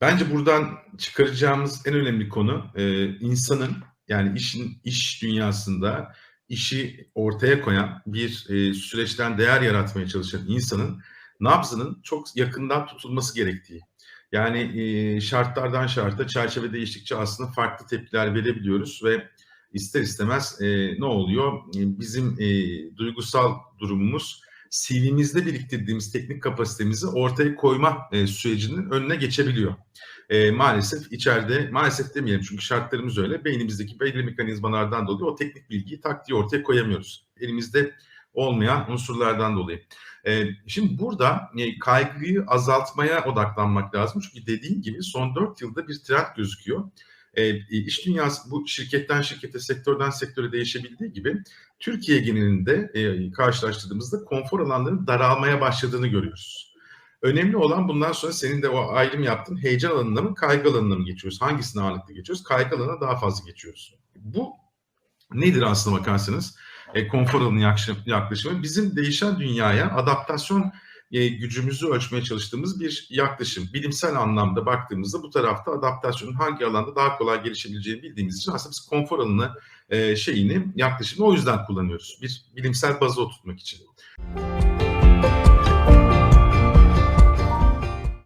Bence buradan çıkaracağımız en önemli konu e, insanın yani işin iş dünyasında işi ortaya koyan bir e, süreçten değer yaratmaya çalışan insanın nabzının çok yakından tutulması gerektiği. Yani e, şartlardan şarta çerçeve değiştikçe aslında farklı tepkiler verebiliyoruz ve ister istemez e, ne oluyor? E, bizim e, duygusal durumumuz CV'mizde biriktirdiğimiz teknik kapasitemizi ortaya koyma e, sürecinin önüne geçebiliyor. E, maalesef içeride, maalesef demeyelim çünkü şartlarımız öyle, beynimizdeki belirli mekanizmalardan dolayı o teknik bilgiyi tak ortaya koyamıyoruz. Elimizde olmayan unsurlardan dolayı. E, şimdi burada e, kaygıyı azaltmaya odaklanmak lazım. Çünkü dediğim gibi son 4 yılda bir trend gözüküyor. E, iş dünyası bu şirketten şirkete, sektörden sektöre değişebildiği gibi Türkiye genelinde e, karşılaştırdığımızda konfor alanlarının daralmaya başladığını görüyoruz. Önemli olan bundan sonra senin de o ayrım yaptığın heyecan alanına mı, kaygı alanına mı geçiyoruz? Hangisine ağırlıklı geçiyoruz? Kaygı alanına daha fazla geçiyoruz. Bu nedir aslına bakarsanız? E, konfor alanı yaklaşımı bizim değişen dünyaya adaptasyon e, gücümüzü ölçmeye çalıştığımız bir yaklaşım. Bilimsel anlamda baktığımızda bu tarafta adaptasyonun hangi alanda daha kolay gelişebileceğini bildiğimiz için aslında biz konfor alanı e, şeyini yaklaşımını o yüzden kullanıyoruz. Bir bilimsel bazı oturtmak için.